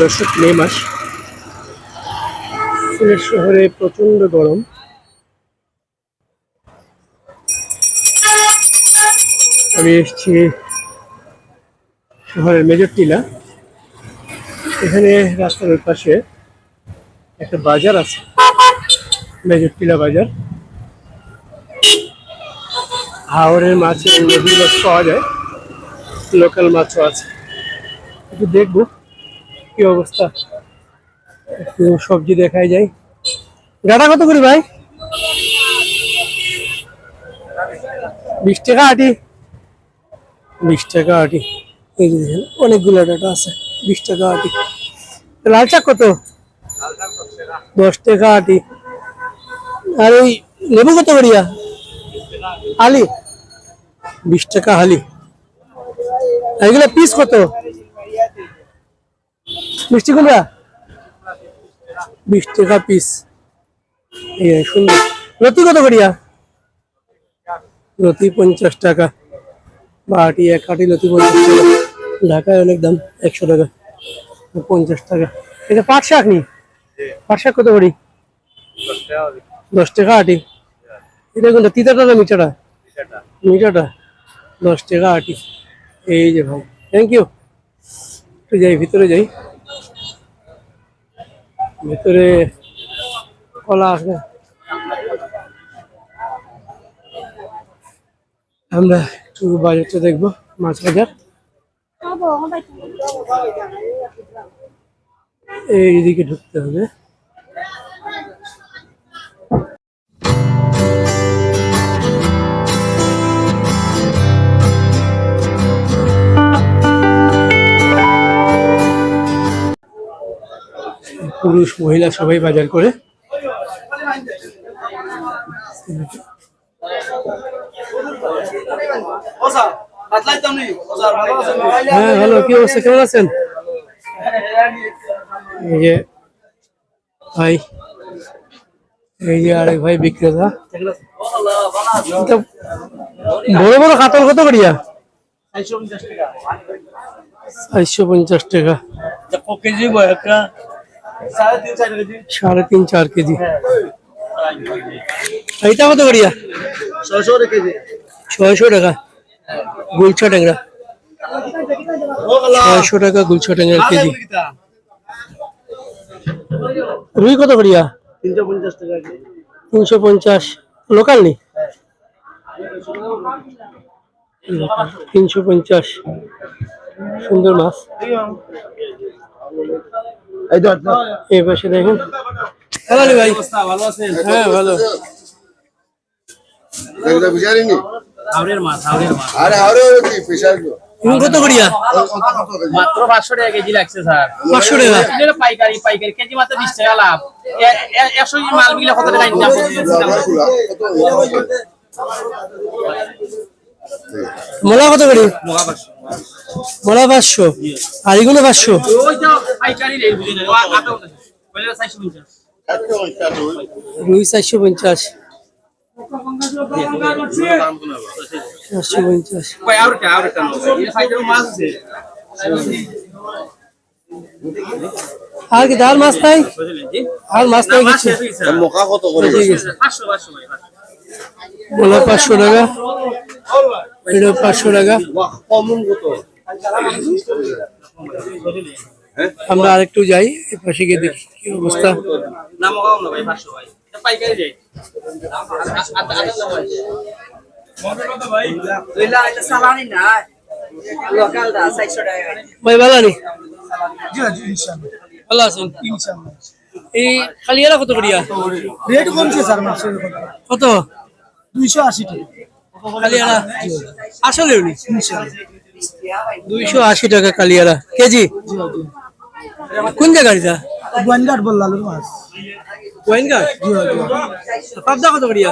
দর্শক, মে মাস। সিলেট শহরে প্রচণ্ড গরম। আমি এসেছি শহরের মেজর টিলা। এখানে রাস্তার ওই পাশে একটা বাজার আছে, মেজর টিলা বাজার। হাওড়ের মাছের নদী মাছ পাওয়া যায়। লোকাল মাছও আছে। একটু দেখব। কি অবস্থা? একটু সবজি দেখাই যায় গাটা কত করি ভাই? বিশ টাকা আটি। বিশ টাকা আটি। অনেকগুলো ডাটা আছে। বিশ টাকা আটি। লাল শাক কত? দশ টাকা আটি। আর ওই লেবু কত করিয়া আলি বিশ টাকা হালি। এগুলো পিস কত? মিষ্টি কুমড়া বিশ টাকা পিস সুন্দর। রতি কত করিয়া? রতি পঞ্চাশ টাকা। বা আটি এক আটি লতি পঞ্চাশ টাকা। ঢাকায় অনেক দাম, একশো টাকা। পঞ্চাশ টাকা। এটা পাট শাক নি? পাট শাক কত করি? দশ টাকা আটি। এটা কোনটা? তিতাটা না মিঠাটা? মিঠাটা। দশ টাকা আটি। এই যে ভাই থ্যাংক ইউ একটু যাই, ভিতরে যাই। ভিতরে কলা আছে। আমরা একটু বাজারটা দেখব মাছ বাজার। এইদিকে ঢুকতে হবে। পুরুষ, মহিলা সবাই বাজার করে। হ্যাঁ হ্যালো কি অবস্থা? কেমন আছেন? এই যে ভাই, এই যে আরেক ভাই বিক্রেতা। বড় বড় কাতল কত করিয়া চারশো পঞ্চাশ টাকা। সাড়ে তিন চার কেজি? এইটা কত করিয়া? ছয়শো টাকা গুলছা ট্যাংরা। ছয়শো টাকা গুলছা কেজি। রুই কত করিয়া? তিনশো পঞ্চাশ লোকাল নি? তিনশো পঞ্চাশ। সুন্দর মাছ। এই পাশে দেখেন। ভালো আলি ভাই ভালো আছেন? হ্যাঁ ভালো। এগুলো বিচারিনি হাওড়ের মাছ হাওড়ের মাছ। আরে আরে কি ফিশার কত করিয়া? মাত্র পাঁচশো টাকা কেজি লাগছে স্যার। পাঁচশো টাকা? এটা পাইকারি পাইকারি। কেজি মাত্র বিশ টাকা লাভ। এ- এ- একশো কেজি মাল বিকলে কত টাকা ইনকাম মোলা কত করি? মোলা পাঁচশো। আর এগুলো পাঁচশো? বলে চারশো পঞ্চাশ। রুই চারশো পঞ্চাশ আর কি আর মাছ নাই? আর মাছ নাই মোকা কত করে ঠিক পাঁচশো টাকা। এটা পাঁচশো টাকা। আমরা আরেকটু যাই এ পাশে গিয়ে দেখি কি অবস্থা। ভাই ভালো নি ভালো আছেন? এই খালিয়ারা কত করিয়া? রেট কমছে স্যার কত? দুইশো আশি টাকা কালিয়ারা আসলে দুইশো আশি টাকা কালিয়ারা। কেজি? কোন এটা? বললালুর মাছ। পাবদা কত করিয়া?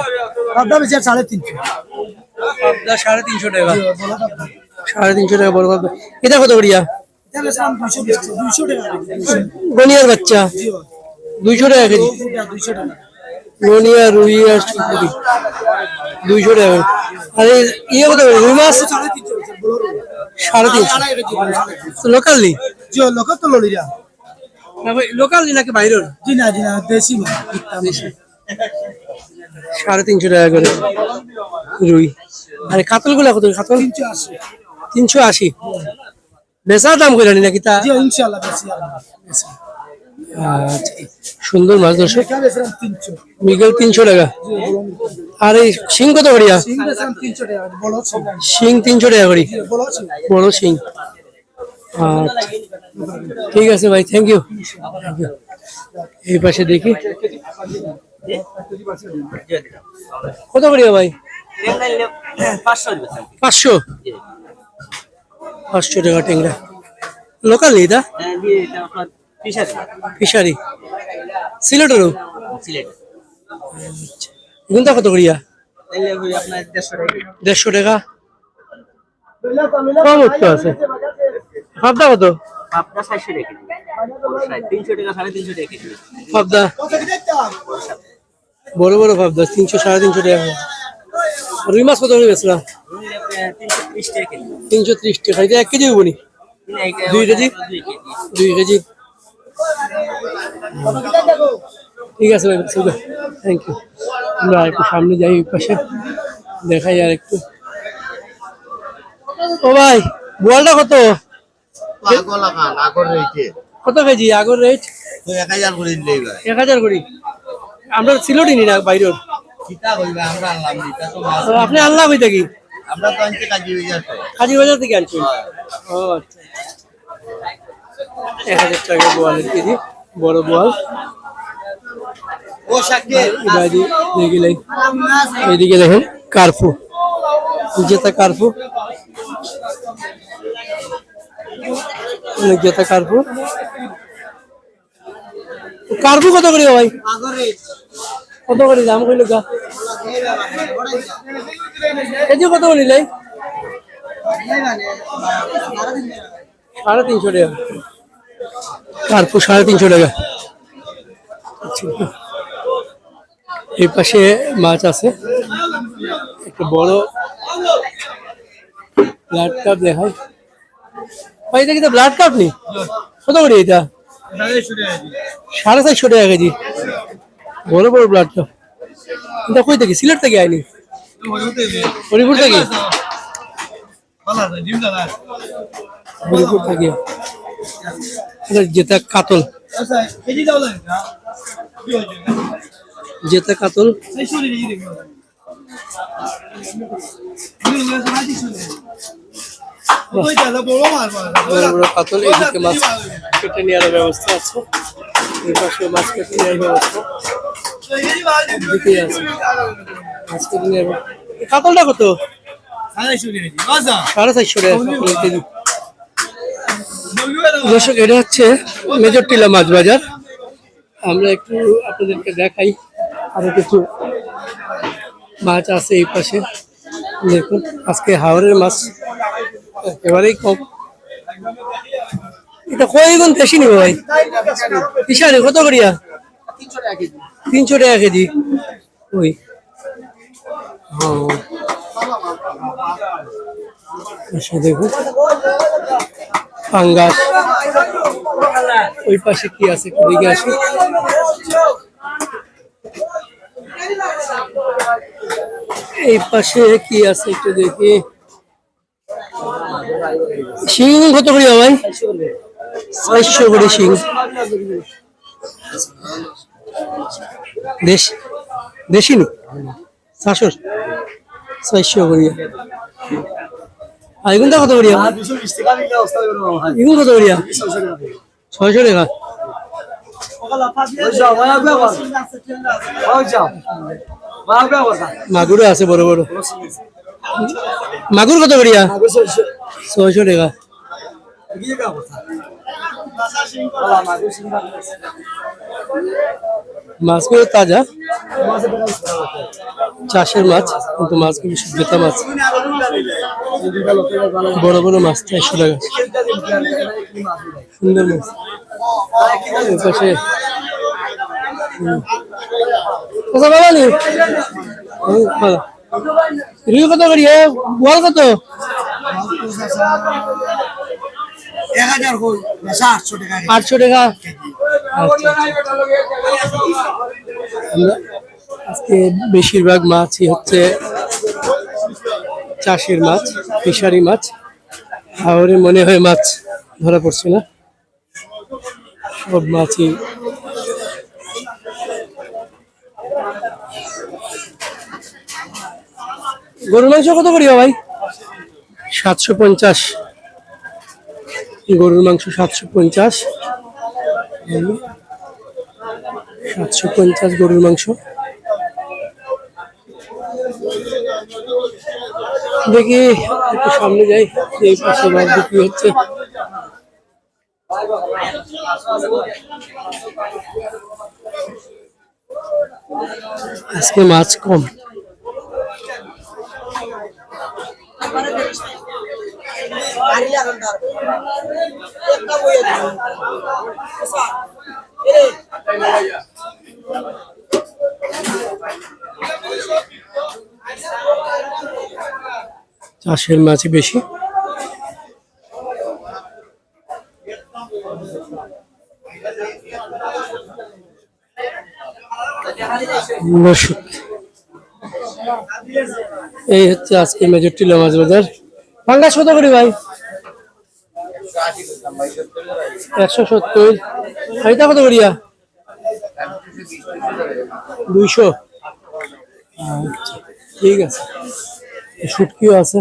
বেশি সাড়ে তিনশো। পাবদা সাড়ে তিনশো টাকা। সাড়ে তিনশো টাকা বড় পাবদা। এটা কত করিয়া? গনিয়ার বাচ্চা। দুইশো টাকা কেজি। দুইশো টাকা। রুই আর চুপুরি দুইশো টাকা। আর ইয়ে কত? রুই মাছ সাড়ে তিনশো। লোকাল নেই? জি তো ললিরা। লোকাল নাকি বাইরের? জি না জি না দেশি। সাড়ে তিনশো টাকা করে রুই। আর কাতলগুলা কত? কাতল? তিনশো আশি। তিনশো আশি। বেচা দাম করে নাকি তা? ইনশাল্লাহ সুন্দর মাছ তিনশো মিগেল তিনশো টাকা। আর এই শিং কত করিয়া শিং তিনশো টাকা করি। বড় শিং। আচ্ছা ঠিক আছে ভাই থ্যাংক ইউ এই পাশে দেখি। কত করিয়া ভাই? পাঁচশো। পাঁচশো টাকা টেংরা লোকাল এটা ফিশারি? সিলেটেরও? সিলেট। কত করিয়া? দেড়শো টাকা। কম উঠতে আছে। পাবদা কত? আপনার চারশো টাকা তিনশো টাকা সাড়ে তিনশো টাকা পাবদা বড় বড় পাবদা তিনশো সাড়ে তিনশো টাকা। রুই মাছ কত করে বেচলাম? তিনশো ত্রিশ টাকা এটা এক কেজি দুই কেজি? দুই কেজি। দুই কেজি। ঠিক আছে ভাই থ্যাংক ইউ আমরা একটু সামনে যাই ওই পাশে। দেখাই আর একটু। ও ভাই বোয়ালটা কত? কত কেজি? আগর রেট এক হাজার করে এক হাজার করি। আমরা ছিল নি না বাইরের? আনলাম আপনি আল্লাহ হইতে কি? আমরা তো আনছি কাজী হয়ে বাজার থেকে আনছেন ও আচ্ছা। এক হাজার টাকা বোয়ালের কেজি বড় বোয়াল এইদিকে দেখেন কার্ফু। জেতা কার্ফু। অনেক জেতা কার্ফু। কার্ফু কত করি ভাই? কত করে দাম কইল গা? কেজি কত করে লাই? সাড়ে তিনশো টাকা। কার্ফু সাড়ে তিনশো টাকা। এই পাশে মাছ আছে। একটা বড় ব্লাড কাপ দেখায় ভাই এটা কি ব্লাড কাপ নি? কত করে এটা? সাড়ে চারশো টাকা কেজি। বড় বড় ব্লাড কাপ। এটা কই থেকে? সিলেট থেকে আইনি? হরিপুর থেকে? হরিপুর থেকে। যেটা কাতল। যেটা কাতল। বড় বড় কাতল এদিকে মাছ কেটে নেওয়ার ব্যবস্থা আছে। এই পাশে মাছ কেটে নেওয়ার ব্যবস্থা। আছে। মাছ কেটে নেওয়ার কাতলটা কত? সাড়ে চারশো টাকা। দর্শক, এটা হচ্ছে মেজর টিলা মাছ বাজার। আমরা একটু আপনাদেরকে দেখাই। আরও কিছু মাছ আছে এই পাশে। দেখুন, আজকে হাওড়ের মাছ একেবারেই কম। এটা কয় গুণ বেশি নিব ভাই? পিসারে কত করিয়া? তিনশো টাকা কেজি। ওই। হ্যাঁ। আচ্ছা দেখুন। পাঙ্গাস ওই পাশে কি আছে একটু দেখে আসি। এই পাশে কি আছে একটু দেখি। শিং কত করি ভাই? চারশো করে শিং দেশ নি? চারশো। চারশো আর এগুনটা কত করিয়া এগুন কত করিয়া ছয়শো টাকা মাগুরও আছে বড় বড়। মাগুর কত করিয়া? ছয়শো। টাকা। মাছগুলো তাজা। চাষের মাছ কিন্তু মাছগুলো জেতা মাছ। বড় বড় মাছ চারশো টাকা। সুন্দর মাছ। পাশে হুম। কোথা নি। হুম, রুই কত করি? এ? বোয়াল কত? এক হাজার কই? আটশো টাকা আচ্ছা। আমরা আজকে বেশিরভাগ মাছই হচ্ছে চাষের মাছ, ফিশারি মাছ, হাওরে মনে হয় মাছ ধরা পড়ছে না। সব মাছই। গরুর মাংস কত করি ভাই সাতশো পঞ্চাশ। গরুর মাংস সাতশো পঞ্চাশ। সাতশো পঞ্চাশ গরুর মাংস। দেখি একটু সামনে যাই এই পাশে মাছ বিক্রি হচ্ছে। আজকে মাছ কম। চাষের মাছই বেশি। এই হচ্ছে আজকে মেজর টিলা মাছ বাজার। পাঙ্গাস কত করি ভাই? একশো সত্তর। এটা কত করিয়া? দুইশো। আচ্ছা ঠিক আছে। শুটকিও আছে।